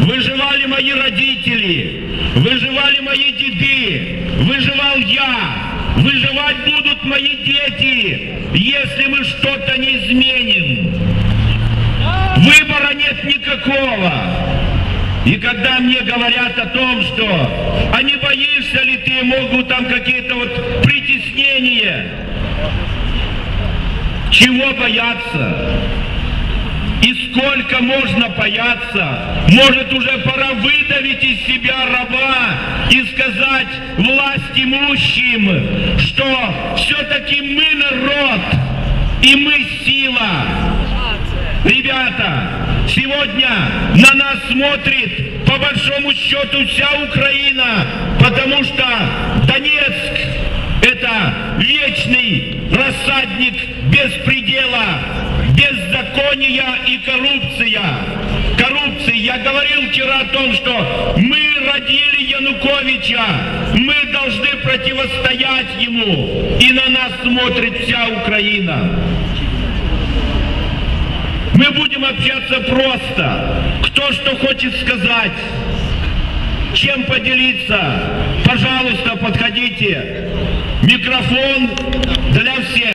Выживали мои родители, выживали мои деды, выживал я, выживать будут мои дети, если мы что-то не изменим. Выбора нет никакого. И когда мне говорят о том, что а не боишься ли ты, могут там какие-то вот притеснения, чего бояться? И сколько можно бояться? Может уже пора выдавить из себя раба и сказать власть имущим, что все-таки мы народ и мы сила. Ребята, сегодня на нас смотрит по большому счету вся Украина, потому что Донецк это вечный рассадник беспредела, беззакония и коррупция. Коррупции. Я говорил вчера о том, что мы родили Януковича, мы должны противостоять ему, и на нас смотрит вся Украина. Мы будем общаться просто. Кто что хочет сказать, чем поделиться, пожалуйста, подходите. Микрофон для всех.